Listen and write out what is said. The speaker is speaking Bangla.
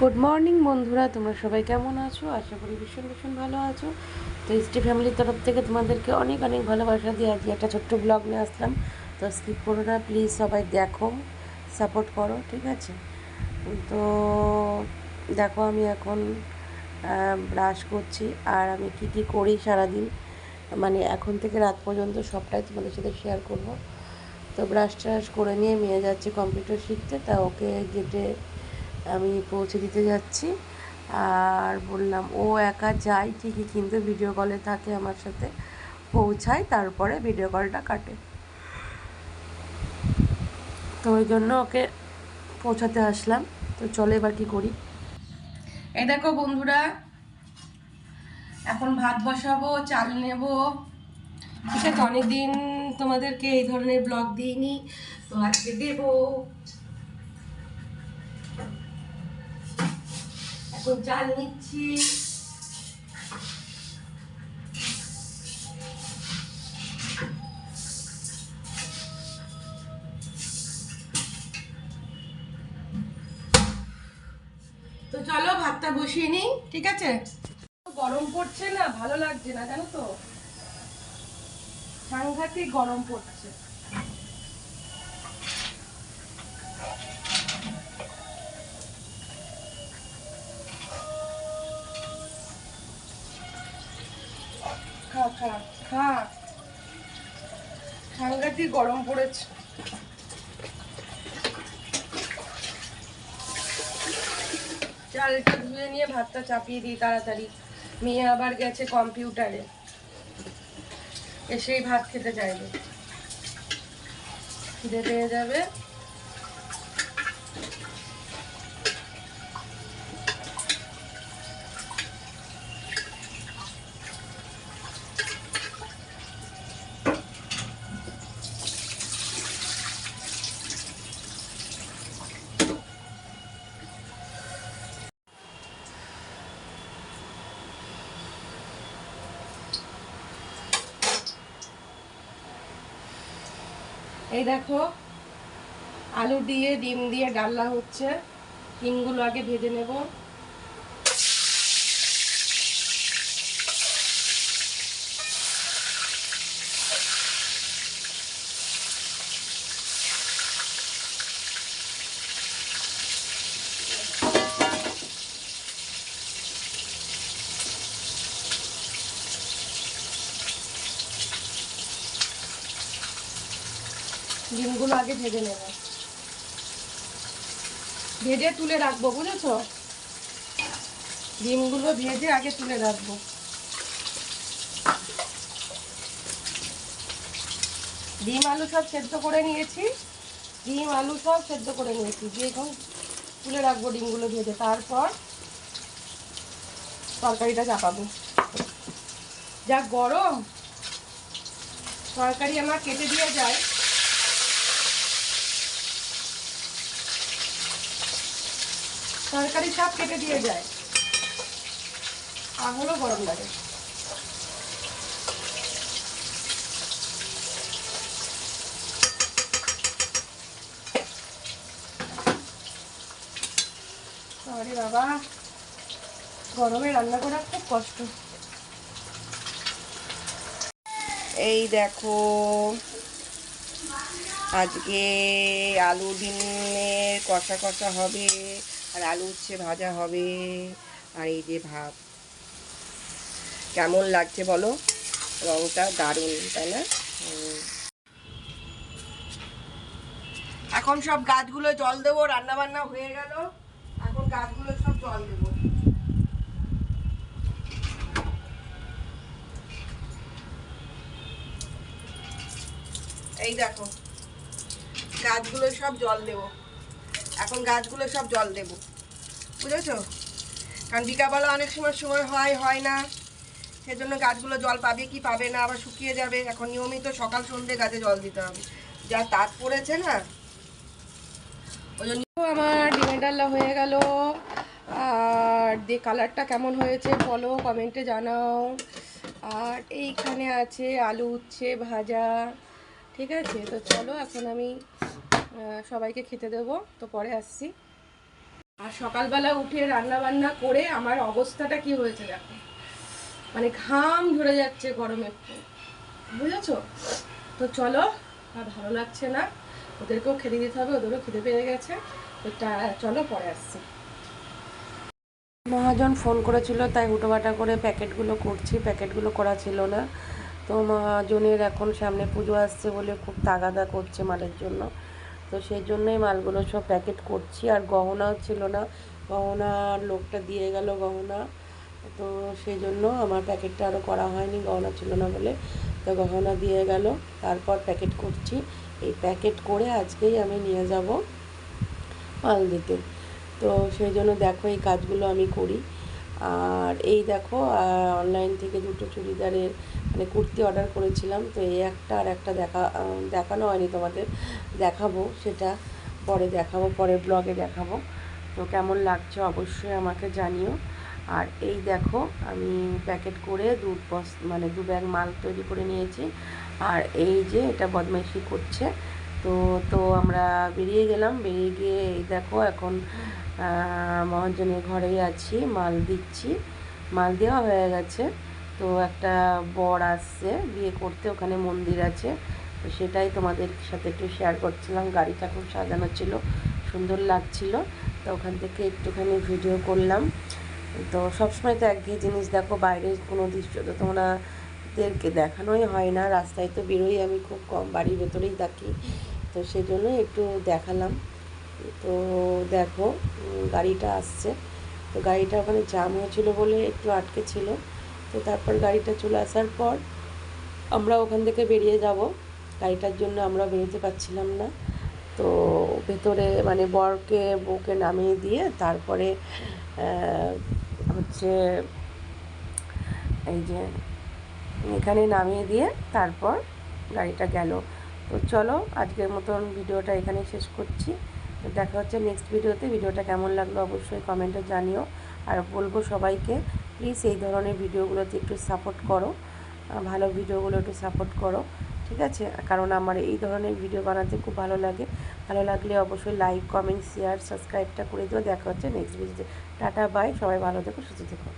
গুড মর্নিং বন্ধুরা। তোমরা সবাই কেমন আছো? আশা করি ভীষণ ভীষণ ভালো আছো। তো স্টি ফ্যামিলির তরফ থেকে তোমাদেরকে অনেক অনেক ভালোবাসা দিয়ে আজকে একটা ছোট্ট ব্লগ নিয়ে আসলাম। তো স্কিপ করো না প্লিজ সবাই দেখো সাপোর্ট করো, ঠিক আছে? তো দেখো আমি এখন ব্রাশ করছি আর আমি কি কি করি সারাদিন। মানে এখন থেকে রাত পর্যন্ত সবটাই তোমাদের সাথে শেয়ার করব। তো ব্রাশ ট্রাশ করে নিয়ে মেয়ে যাচ্ছে কম্পিউটার শিখতে, তা ওকে গেটে আমি পৌঁছে দিতে যাচ্ছি। আর বললাম, ও একা যায় ঠিকই, কিন্তু ভিডিও কলে থাকে আমার সাথে। পৌঁছায়, তারপরে ভিডিও কলটা কাটে। তো ওই জন্য ওকে পৌঁছাতে আসলাম। তো চলে এবার কি করি? এই দেখো বন্ধুরা, এখন ভাত বসাবো, চাল নেব। ঠিক আছে অনেকদিন তোমাদেরকে এই ধরনের ব্লগ দিইনি, তো আজকে দেবো। এখন চাল নিচ্ছি। তো চলো ভাতটা বসিয়ে নিই, ঠিক আছে? গরম পড়ছে না, ভালো লাগছে না, জানো তো? সাংঘাতিক গরম পড়ছে। খা খা। সাংঘাতিক গরম পড়েছে। চালটা ধুয়ে নিয়ে ভাতটা চাপিয়ে দিই তাড়াতাড়ি। মেয়ে আবার গেছে কম্পিউটারে। এসেই ভাত খেতে চাইবে। খিদে পেয়ে যাবে। এই দেখো আলু দিয়ে ডিম দিয়ে ডাল্লা হচ্ছে। ডিমগুলো আগে ভেজে নেব। ডিমগুলো আগে ভেজে নেব। ভেজে তুলে রাখব, বুঝেছ? ডিমগুলো ভেজে আগে তুলে রাখব। ডিম আলু সব সেদ্ধ করে নিয়েছি। ডিম আলু সব সেদ্ধ করে নিয়েছি। দিয়ে এখন তুলে রাখব ডিমগুলো ভেজে, তারপর তরকারিটা চাপাবো। যা গরম, তরকারি আমার কেটে দিয়ে যায়। তরকারি সব কেটে দিয়ে যায়। আগুনও গরম লাগে। আরে বাবা, গরমে রান্না করা খুব কষ্ট। এই দেখো, আজকে আলু ডিমের কষা কষা হবে। আর আলু উচ্ছে ভাজা হবে, আর এই যে ভাত। কেমন লাগছে বলো? রংটা দারুণ, তাই না? এখন সব গাছগুলো জল দেবো রান্না বান্না হয়ে গেল। এখন গাছগুলো সব জল দেবো। এই দেখো, গাছগুলো সব জল দেবো। এখন গাছগুলো সব জল দেবো। বুঝেছ? কারণ বিকালবেলা অনেক সময় সময় হয় হয় না। সেজন্য গাছগুলো জল পাবে কি পাবে না, আবার শুকিয়ে যাবে। এখন নিয়মিত সকাল সন্ধ্যে গাছে জল দিতে হবে। যা তাপ পড়েছে না? ওই জন্য আমার ডিমের ডাল্লা হয়ে গেল। আর দিয়ে কালারটা কেমন হয়েছে বলো কমেন্টে জানাও। আর এইখানে আছে আলু উচ্ছে ভাজা, ঠিক আছে? তো চলো এখন আমি সবাইকে খেতে দেবো। তো পরে আসছি। আর সকালবেলা উঠে রান্না বান্না করে আমার অবস্থাটা কি হয়েছে দেখো। মানে ঘাম ঝরে যাচ্ছে গরমে। বুঝেছ? তো চলো, আর ভালো লাগছে না। ওদেরকেও খেতে দিতে হবে, ওদেরও খেতে পেয়ে গেছে। তো চলো, পরে আসছি। মহাজন ফোন করেছিল, তাই হুটোবাটা করে প্যাকেটগুলো করছি। প্যাকেটগুলো করা ছিল না। তো মহাজনের এখন সামনে পুজো আসছে বলে খুব তাগাদা করছে মালের জন্য। তো সেই জন্যই মালগুলো সব প্যাকেট করছি, আর গহনাও ছিল না। গহনার লোকটা দিয়ে গেল গহনা। তো সেই জন্য আমার প্যাকেটটা আরও করা হয়নি, গহনা ছিল না বলে। তো গহনা দিয়ে গেল, তারপর প্যাকেট করছি। এই প্যাকেট করে আজকেই আমি নিয়ে যাব মাল দিতে তো সেই জন্য দেখো এই কাজগুলো আমি করি। আর এই দেখো অনলাইন থেকে দুটো চুড়িদারের মানে কুর্তি অর্ডার করেছিলাম। তো এই একটা আর একটা দেখা দেখানো হয়নি তোমাদের। দেখাবো সেটা, পরে দেখাবো, পরে ব্লগে দেখাবো। তো কেমন লাগছে অবশ্যই আমাকে জানিও। আর এই দেখো, আমি প্যাকেট করে দু মানে দু ব্যাগ মাল তৈরি করে নিয়েছি। আর এই যে এটা বদমাইশি করছে। তো তো আমরা বেরিয়ে গেলাম। বেরিয়ে গিয়ে এই দেখো, এখন মহাজনের ঘরেই আছি। মাল দিচ্ছি। মাল দেওয়া হয়ে গেছে। তো একটা বর আসছে, বিয়ে করতে ওখানে মন্দির আছে। তো সেটাই তোমাদের সাথে একটু শেয়ার করছিলাম। গাড়িটা খুব সাজানো ছিল, সুন্দর লাগছিল। তো ওখান থেকে একটুখানি ভিডিও করলাম। তো সবসময় তো একঘেয়ে জিনিস দেখো বাইরের কোনো দৃশ্য তো তোমরা দেরকে দেখানোই হয় না। রাস্তায় তো বেরোই আমি খুব কম, বাড়ির ভেতরেই থাকি। তো সেই জন্যই একটু দেখালাম। তো দেখো গাড়িটা আসছে। তো গাড়িটা ওখানে জাম হয়েছিল বলে একটু আটকে ছিল। তো তারপর গাড়িটা চলে আসার পর আমরা ওখান থেকে বেরিয়ে যাব। গাড়িটার জন্য আমরা বেরোতে পারছিলাম না। তো ভেতরে মানে বরকে, বউকে নামিয়ে দিয়ে তারপরে হচ্ছে এই যে এখানে নামিয়ে দিয়ে তারপর গাড়িটা গেল। তো চলো আজকের মতন ভিডিওটা এখানে শেষ করছি। দেখা হচ্ছে নেক্সট ভিডিওতে ভিডিওটা কেমন লাগল অবশ্যই কমেন্টে জানিও। আর বলব সবাইকে প্লিজ এই ধরনের ভিডিওগুলোতে একটু সাপোর্ট করো। ভালো ভিডিওগুলো একটু সাপোর্ট করো, ঠিক আছে? কারণ আমার এই ধরনের ভিডিও বানাতে খুব ভালো লাগে। ভালো লাগলে অবশ্যই লাইক কমেন্ট শেয়ার সাবস্ক্রাইবটা করে দিও। দেখা হচ্ছে নেক্সট ভিডিওতে টাটা বাই সবাই ভালো থেকো, সুস্থ থেকো।